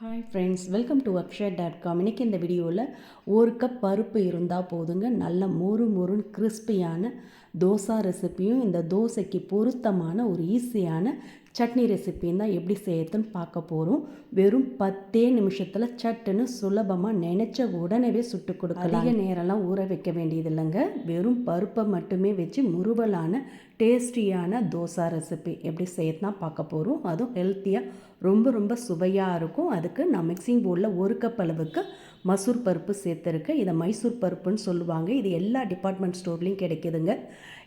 Hi friends welcome to Akshaya dot com இன்றைக்கி இந்த வீடியோவில் ஒரு கப் பருப்பு இருந்தால் போதுங்க. நல்ல மொறு மொறுன்னு கிறிஸ்பியான தோசா ரெசிப்பியும் இந்த தோசைக்கு பொருத்தமான ஒரு ஈஸியான சட்னி ரெசிப்பியும் தான் எப்படி செய்யறதுன்னு பார்க்க போகிறோம் வெறும் பத்தே நிமிஷத்தில் சட்டுன்னு சுலபமாக நினச்ச உடனே சுட்டு கொடுக்கலாம். அதிக நேரம்லாம் ஊற வைக்க வேண்டியது இல்லைங்க வெறும் பருப்பை மட்டுமே வச்சு முறுவலான டேஸ்டியான தோசா ரெசிபி எப்படி செய்யறதுனா பார்க்க போகிறோம் அதுவும் ஹெல்த்தியாக ரொம்ப ரொம்ப சுவையாக இருக்கும். அதுக்கு நான் மிக்சிங் போர்டில் ஒரு கப் அளவுக்கு மசூர் பருப்பு சேர்த்துருக்கேன் இதை மைசூர் பருப்புன்னு சொல்லுவாங்க. இது எல்லா டிபார்ட்மெண்ட் ஸ்டோர்லேயும் கிடைக்குதுங்க.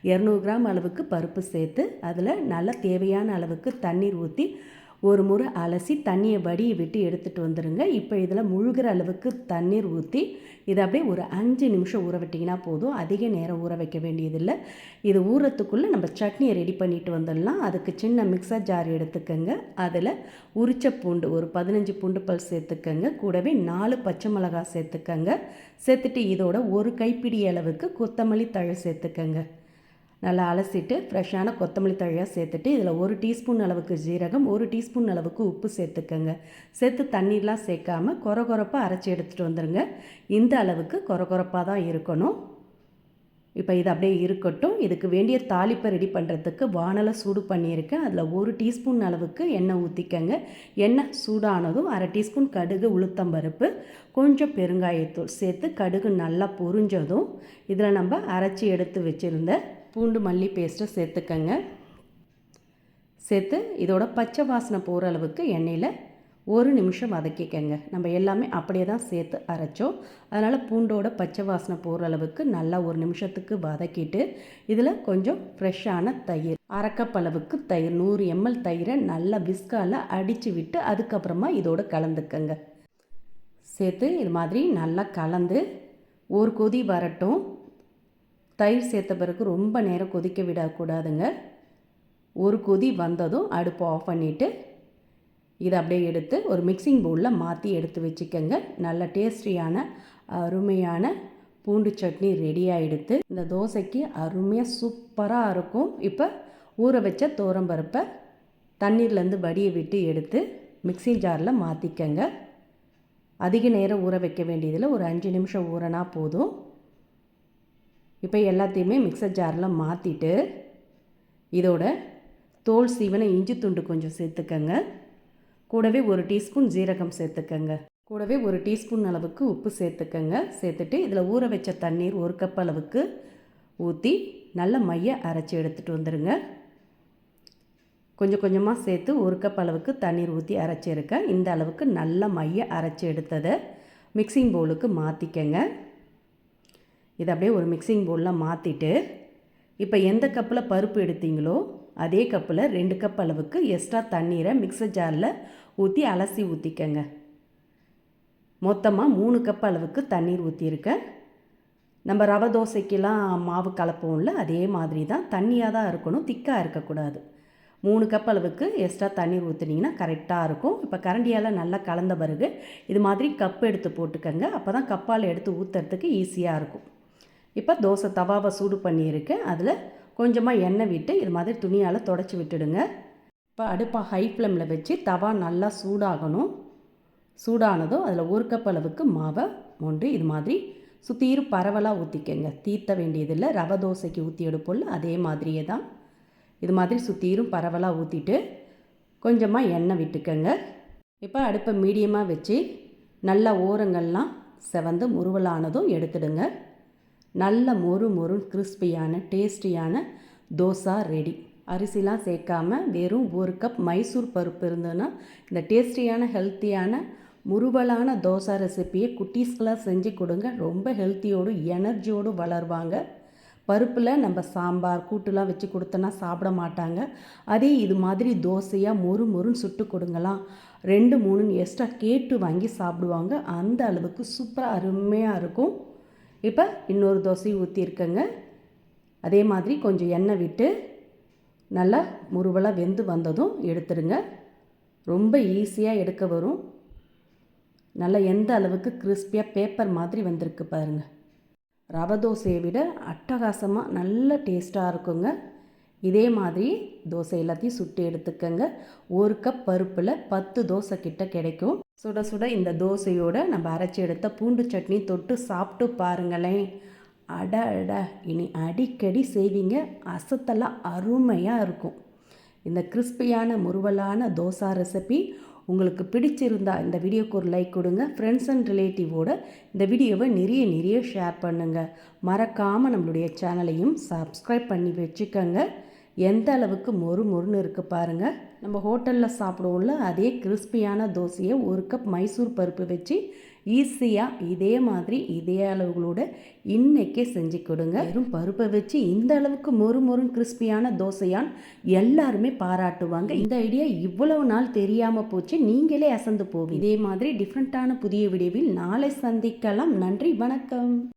இரநூறு கிராம் அளவுக்கு பருப்பு சேர்த்து அதில் நல்லா தேவையான அளவுக்கு தண்ணீர் ஊற்றி ஒரு முறை அலசி தண்ணியை வடியை விட்டு எடுத்துகிட்டு வந்துடுங்க இப்போ இதில் முழுகிற அளவுக்கு தண்ணீர் ஊற்றி இதை அப்படியே ஒரு அஞ்சு நிமிஷம் ஊற விட்டிங்கன்னா போதும். அதிக நேரம் ஊற வைக்க வேண்டியதில்லை. இது ஊறத்துக்குள்ளே நம்ம சட்னியை ரெடி பண்ணிட்டு வந்துடலாம். அதுக்கு சின்ன மிக்சர் ஜார் எடுத்துக்கோங்க. அதில் உரிச்ச பூண்டு ஒரு பதினஞ்சு பூண்டு பல் சேர்த்துக்கோங்க. கூடவே நாலு பச்சை மிளகாய் சேர்த்துக்கோங்க. சேர்த்துட்டு இதோட ஒரு கைப்பிடி அளவுக்கு கொத்தமல்லி தழை சேர்த்துக்கோங்க. நல்லா அலசிட்டு ஃப்ரெஷ்ஷான கொத்தமல்லி தழையாக சேர்த்துட்டு இதில் ஒரு டீஸ்பூன் அளவுக்கு ஜீரகம் ஒரு டீஸ்பூன் அளவுக்கு உப்பு சேர்த்துக்கோங்க. சேர்த்து தண்ணீர்லாம் சேர்க்காம கொர கொரப்பாக அரைச்சி எடுத்துகிட்டு வந்துடுங்க இந்த அளவுக்கு கொர கொரப்பாக தான் இருக்கணும். இப்போ இது அப்படியே இருக்கட்டும். இதுக்கு வேண்டிய தாளிப்பை ரெடி பண்ணுறதுக்கு வானலை சூடு பண்ணியிருக்கேன். அதில் ஒரு டீஸ்பூன் அளவுக்கு எண்ணெய் ஊற்றிக்கங்க எண்ணெய் சூடானதும் அரை டீஸ்பூன் கடுகு உளுத்தம்பருப்பு கொஞ்சம் பெருங்காயத்தூள் சேர்த்து கடுகு நல்லா பொரிஞ்சதும் இதில் நம்ம அரைச்சி எடுத்து வச்சுருந்த பூண்டு மல்லி பேஸ்ட்டை சேர்த்துக்கங்க. சேர்த்து இதோட பச்சை வாசனை போகிற அளவுக்கு எண்ணெயில் ஒரு நிமிஷம் வதக்கிக்கங்க. நம்ம எல்லாமே அப்படியே தான் சேர்த்து அரைச்சோம். அதனால் பூண்டோட பச்சை வாசனை போகிற அளவுக்கு நல்லா ஒரு நிமிஷத்துக்கு வதக்கிட்டு இதில் கொஞ்சம் ஃப்ரெஷ்ஷான தயிர். அரைக்கப்பளவுக்கு தயிர் நூறு எம்எல் தயிரை நல்லா விஸ்கால அடித்து விட்டு அதுக்கப்புறமா இதோட கலந்துக்கங்க. சேர்த்து இது மாதிரி நல்லா கலந்து ஒரு கொதி வரட்டும். தயிர் சேர்த்த பிறகு ரொம்ப நேரம் கொதிக்க விடக்கூடாதுங்க. ஒரு கொதி வந்ததும் அடுப்பு ஆஃப் பண்ணிவிட்டு இதை அப்படியே எடுத்து ஒரு மிக்சிங் பவுலில் மாற்றி எடுத்து வச்சுக்கோங்க. நல்ல டேஸ்டியான அருமையான பூண்டு சட்னி ரெடி ஆகிடுத்து இந்த தோசைக்கு அருமையாக சூப்பராக இருக்கும். இப்போ ஊற வச்ச தோரம்பருப்பை தண்ணீர்லேருந்து வடியை விட்டு எடுத்து மிக்சி ஜாரில் மாற்றிக்கங்க அதிக நேரம் ஊற வைக்க வேண்டியதில் ஒரு அஞ்சு நிமிஷம் ஊறனா போதும். இப்போ எல்லாத்தையுமே மிக்சர் ஜாரில் மாற்றிட்டு இதோட தோல் சீவனை இஞ்சி துண்டு கொஞ்சம் சேர்த்துக்கங்க. கூடவே ஒரு டீஸ்பூன் ஜீரகம் சேர்த்துக்கங்க. கூடவே ஒரு டீஸ்பூன் அளவுக்கு உப்பு சேர்த்துக்கங்க. சேர்த்துட்டு இதில் ஊற வச்ச தண்ணீர் ஒரு கப் அளவுக்கு ஊற்றி நல்ல மைய அரைச்சி எடுத்துகிட்டு வந்துடுங்க கொஞ்சம் கொஞ்சமாக சேர்த்து ஒரு கப் அளவுக்கு தண்ணீர் ஊற்றி அரைச்சிருக்கேன். இந்த அளவுக்கு நல்ல மைய அரைச்சி எடுத்ததை மிக்சிங் பவுலுக்கு மாற்றிக்கங்க இதை அப்படியே ஒரு மிக்சிங் பவுலில் மாற்றிட்டு இப்போ எந்த கப்பில் பருப்பு எடுத்தீங்களோ அதே கப்பில் ரெண்டு கப் அளவுக்கு எக்ஸ்ட்ரா தண்ணீரை மிக்சர் ஜாரில் ஊற்றி அலசி ஊற்றிக்கங்க மொத்தமாக மூணு கப் அளவுக்கு தண்ணீர் ஊற்றியிருக்கேன் நம்ம ரவை தோசைக்கெல்லாம் மாவு கலப்போம்ல அதே மாதிரி தான் தண்ணியாக தான் இருக்கணும் திக்காக இருக்கக்கூடாது. மூணு கப் அளவுக்கு எக்ஸ்ட்ரா தண்ணீர் ஊற்றுனீங்கன்னா கரெக்டாக இருக்கும். இப்போ கரண்டியால் நல்லா கலந்த பிறகு இது மாதிரி கப் எடுத்து போட்டுக்கோங்க. அப்போ தான் கப்பால் எடுத்து ஊற்றுறதுக்கு ஈஸியாக இருக்கும். இப்போ தோசை தவாவை சூடு பண்ணியிருக்கேன் அதில் கொஞ்சமாக எண்ணெய் விட்டு இது மாதிரி துணியால் தொடச்சி விட்டுடுங்க. இப்போ அடுப்பை ஹை ஃப்ளேமில் வச்சு தவா நல்லா சூடாகணும். சூடானதும் அதில் ஒரு கப் அளவுக்கு மாவை மொண்டு இது மாதிரி சுற்றிரும் பரவலாக ஊற்றிக்கங்க. தீர்த்த வேண்டியதில்லை. ரவை தோசைக்கு ஊற்றி எடுப்போல் அதே மாதிரியே தான். இது மாதிரி சுற்றிரும் பரவலாக ஊற்றிட்டு கொஞ்சமாக எண்ணெய் விட்டுக்கங்க. இப்போ அடுப்பை மீடியமாக வச்சு நல்லா ஓரங்கள்லாம் செவந்து முருவலானதும் எடுத்துடுங்க. நல்ல மொறு மொறு கிறிஸ்பியான டேஸ்டியான தோசா ரெடி அரிசிலாம் சேர்க்காம வெறும் ஒரு கப் மைசூர் பருப்பு இருந்ததுன்னா இந்த டேஸ்டியான ஹெல்த்தியான முருவலான தோசை ரெசிப்பியை குட்டீஸ்கெலாம் செஞ்சு கொடுங்க. ரொம்ப ஹெல்த்தியோடு எனர்ஜியோடு வளருவாங்க. பருப்பில் நம்ம சாம்பார் கூட்டுலாம் வச்சு கொடுத்தோன்னா சாப்பிட மாட்டாங்க. அதே இது மாதிரி தோசையாக மொறு மொறுன்னு சுட்டு கொடுங்கலாம். ரெண்டு மூணுன்னு எக்ஸ்ட்ரா கேட்டு வாங்கி சாப்பிடுவாங்க. அந்த அளவுக்கு சூப்பராக அருமையாக இருக்கும். இப்போ இன்னொரு தோசை ஊற்றிருக்கேங்க அதே மாதிரி கொஞ்சம் எண்ணெய் விட்டு நல்லா முருவலாக வெந்து வந்ததும் எடுத்துடுங்க. ரொம்ப ஈஸியாக எடுக்க வரும். நல்லா எந்த அளவுக்கு கிறிஸ்பியாக பேப்பர் மாதிரி வந்திருக்கு பாருங்கள் ரவை தோசையை விட அட்டகாசமாக நல்ல டேஸ்ட்டாக இருக்குங்க. இதே மாதிரி தோசை எல்லாத்தையும் சுட்டு எடுத்துக்கங்க. ஒரு கப் பருப்பில் பத்து தோசை கிட்ட கிடைக்கும். சுட சுட இந்த தோசையோட நம்ம அரைச்சி எடுத்த பூண்டு சட்னி தொட்டு சாப்பிட்டு பாருங்களேன். அட அட. இனி அடிக்கடி செய்வீங்க. அசத்தெல்லாம் அருமையாக இருக்கும். இந்த கிறிஸ்பியான முறுவலான தோசா ரெசிபி உங்களுக்கு பிடிச்சிருந்தா இந்த வீடியோக்கு ஒரு லைக் கொடுங்க. ஃப்ரெண்ட்ஸ் அண்ட் ரிலேட்டிவோட இந்த வீடியோவை நிறைய நிறைய ஷேர் பண்ணுங்கள் மறக்காமல் நம்மளுடைய சேனலையும் சப்ஸ்கிரைப் பண்ணி வச்சுக்கோங்க. எந்த அளவுக்கு மொறு மொறுன்னு இருக்குது பாருங்கள் நம்ம ஹோட்டலில் சாப்பிடுவோம்ல அதே கிறிஸ்பியான தோசையை ஒரு கப் மைசூர் பருப்பு வச்சு ஈஸியாக இதே மாதிரி இதே அளவுகளோட இன்றைக்கே செஞ்சு கொடுங்க. வெறும் பருப்பை வச்சு இந்த அளவுக்கு மொறு மொறுன் கிறிஸ்பியான தோசையான் எல்லாருமே பாராட்டுவாங்க. இந்த ஐடியா இவ்வளவு நாள் தெரியாமல் போச்சு நீங்களே அசந்து போவீங்க. இதே மாதிரி டிஃப்ரெண்ட்டான புதிய விடிவில் நாளை சந்திக்கலாம். நன்றி வணக்கம்.